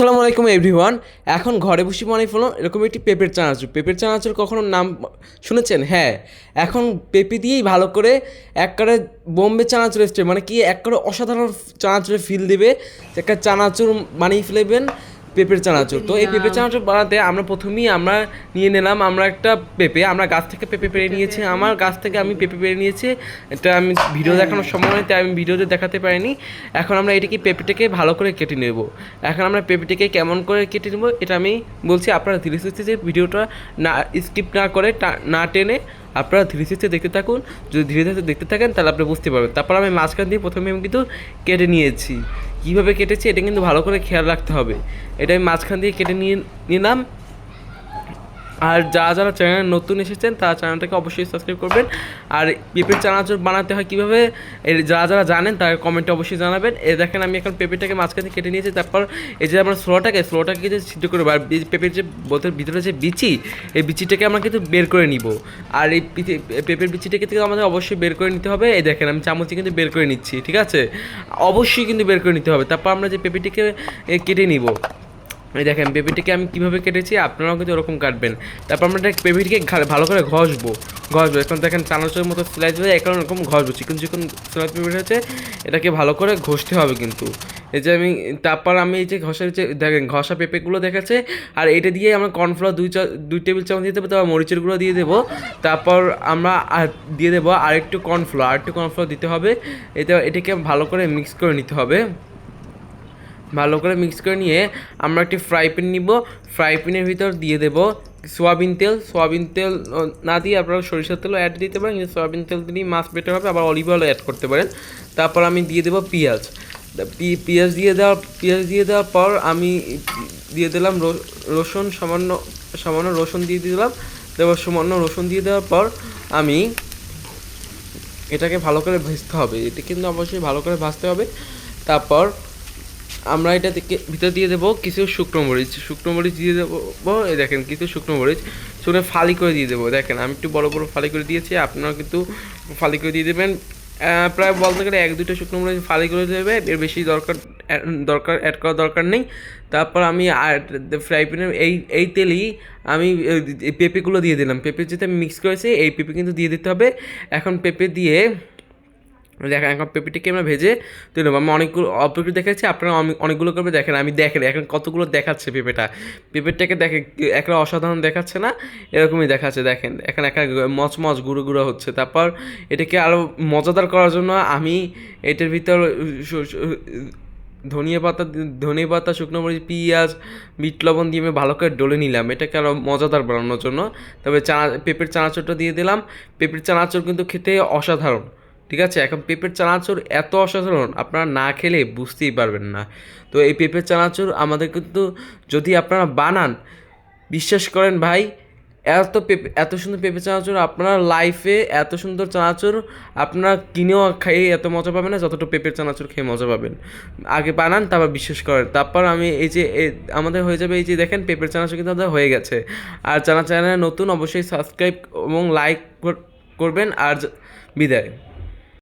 আসসালামু আলাইকুম এভরিওয়ান এখন ঘরে বসে মনে ফেলো এরকম একটি পেঁপের চানাচুর। পেঁপের চানাচুর কখনো নাম শুনেছেন? হ্যাঁ। এখন পেঁপে দিয়েই ভালো করে এক কারে বোম্বে চানাচুর এসছে। মানে কি এক করে অসাধারণ চানাচুরে ফিল দেবে। একটা চানাচুর বানিয়ে ফেলবেন। পেঁপের চানাচুর তো এই পেঁপে চানাচুর বানাতে আমরা প্রথমেই আমরা নিয়ে নিলাম আমরা একটা পেঁপে আমরা গাছ থেকে পেঁপে পেরে নিয়েছি। আমার গাছ থেকে আমি পেঁপে পেরে নিয়েছি। এটা আমি ভিডিও দেখানোর সময় তাই আমি ভিডিওতে দেখাতে পারিনি। এখন আমরা এটাকে পেঁপেটাকে ভালো করে কেটে নেব। এখন আমরা পেঁপেটাকে কেমন করে কেটে নেব এটা আমি বলছি আপনারা ধীরে সুস্থে যে ভিডিওটা না স্কিপ না করে না টেনে আপনারা ধীরে সুস্থে দেখতে থাকুন। যদি ধীরে ধীরে দেখতে থাকেন তাহলে আপনি বুঝতে পারবেন। তারপর আমি মাঝখান দিয়ে প্রথমে আমি কিন্তু কেটে নিয়েছি। কীভাবে কেটেছে এটা কিন্তু ভালো করে খেয়াল রাখতে হবে। এটা আমি মাঝখান দিয়ে কেটে নিয়ে, নিলাম। আর যারা যারা চ্যানেল নতুন এসেছেন, তারা চ্যানেলটাকে অবশ্যই সাবস্ক্রাইব করবেন। আর পেঁপের চানাচুর বানাতে হয় কীভাবে এর যারা যারা জানেন, তারা কমেন্টে অবশ্যই জানাবেন। এ দেখেন, আমি এখন পেঁপেটাকে মাঝখানে কেটে নিয়েছি, তারপর এই যে আমরা স্লোটাকে স্লোটাকে যে সিদ্ধ করে আর পেঁপের যে বোতের ভিতরে যে বিচি, এই বিচিটাকে আমরা কিন্তু বের করে নিব। আর এই পেঁপের বিচিটাকে থেকে আমাদের অবশ্যই বের করে নিতে হবে। এই দেখেন, আমি চামচে কিন্তু বের করে নিচ্ছি, ঠিক আছে? অবশ্যই কিন্তু বের করে নিতে হবে। তারপর আমরা যে পেঁপেটিকে কেটে নিব। এই দেখেন পেঁপেটিকে আমি কীভাবে কেটেছি, আপনারাও কিন্তু ওরকম কাটবেন। তারপর আমরা পেঁপেটিকে ভালো করে ঘষবো ঘষবো। এখন দেখেন, চানাচুরের মতো স্লাইস হয়ে এখন এরকম ঘষবো, চিকন চিকন স্লাইস পেঁপে হয়েছে এটাকে ভালো করে ঘষতে হবে কিন্তু। এই যে আমি, তারপর আমি এই যে ঘষার যে দেখেন, ঘষা পেঁপেগুলো দেখাচ্ছে, আর এটা দিয়ে আমরা কর্নফ্লাওয়ার দুই চা দুই টেবিল চামচ দিয়ে দেবো, তারপর মরিচের গুঁড়ো দিয়ে দেবো। তারপর আমরা দিয়ে দেবো আর একটু কর্নফ্লাওয়ার আর একটু কর্নফ্লাওয়ার দিতে হবে। এটা এটাকে ভালো করে মিক্স করে নিতে হবে। ভালো করে মিক্স করে নিয়ে আমরা একটি ফ্রাই প্যান নিব। ফ্রাই প্যানের ভিতর দিয়ে দেব সোয়াবিন তেল। সোয়াবিন তেল না দিয়ে আপনারা সরিষার তেলও অ্যাড দিতে পারেন, কিন্তু সোয়াবিন তেল দিলেই মাছ বেটার হবে, আবার অলিভ অয়েল অ্যাড করতে পারেন। তারপর আমি দিয়ে দেবো পেঁয়াজ। পেঁয়াজ দিয়ে দেওয়ার, পেঁয়াজ দিয়ে দেওয়ার পর আমি দিয়ে দিলাম রসুন, সামান্য সামান্য রসুন দিয়ে দিলাম। তারপর সামান্য রসুন দিয়ে দেওয়ার পর আমি এটাকে ভালো করে ভাজতে হবে। এটা কিন্তু অবশ্যই ভালো করে ভাজতে হবে। তারপর আমরা এটা থেকে ভিতর দিয়ে দেবো কিছু শুকনো মরিচ। শুকনো মরিচ দিয়ে দেবো, এই দেখেন কিছু শুকনো মরিচ। শুকনো ফালি করে দিয়ে দেবো, দেখেন, আমি একটু বড় বড় ফালি করে দিয়েছি আপনারা কিন্তু ফালি করে দিয়ে দেবেন। প্রায় বলতে গেলে এক দুটো শুকনো মরিচ ফালি করে দেবে, এর বেশি দরকার দরকার অ্যাড করার দরকার নেই। তারপর আমি ফ্রাই প্যানের এই এই তেলেই আমি পেঁপেগুলো দিয়ে দিলাম। পেঁপে যেটা মিক্স করেছি, এই পেঁপে কিন্তু দিয়ে দিতে হবে। এখন পেঁপে দিয়ে দেখেন, এখন পেঁপেটিকে আমরা ভেজে তুলে নেব। আমি অনেকগুলো অল্পগুলো দেখাচ্ছি, আপনারা অনেক- অনেকগুলো করবে দেখেন, আমি দেখেন, এখন কতগুলো দেখাচ্ছে পেঁপেটা। পেঁপেটাকে দেখে একটা অসাধারণ দেখাচ্ছে না? এরকমই দেখাচ্ছে, দেখেন, এখন একটা মচমচ গুঁড়ো গুঁড়ো হচ্ছে। তারপর এটাকে আরও মজাদার করার জন্য আমি এটার ভিতর ধনিয়া পাতা ধনিয়া পাতা, শুকনো মরিচ, পেঁয়াজ বিট লবণ দিয়ে আমি ভালো করে ডলে নিলাম। এটাকে আরও মজাদার বানানোর জন্য। তবে চানা, পেঁপের চানাচুরটা দিয়ে দিলাম। পেঁপের চানাচুর কিন্তু খেতে অসাধারণ। ঠিক আছে? এখন পেঁপের চানাচুর এত অসাধারণ, আপনারা না খেলে বুঝতেই পারবেন না। তো এই পেঁপের চানাচুর আমাদের কিন্তু যদি আপনারা বানান, বিশ্বাস করেন ভাই, এত পেঁপে, এত সুন্দর পেঁপে চানাচুর আপনার লাইফে এত সুন্দর চানাচুর আপনারা কিনেও খেয়ে এত মজা পাবেন না যতটা পেঁপের চানাচুর খেয়ে মজা পাবেন। আগে বানান, তারপর বিশ্বাস করেন। তারপর আমি এই যে আমাদের হয়ে যাবে এই যে দেখেন, পেঁপের চানাচুর কিন্তু আমাদের হয়ে গেছে। আর চানা চ্যানেল নতুন অবশ্যই সাবস্ক্রাইব এবং লাইক করবেন। আর বিদায়।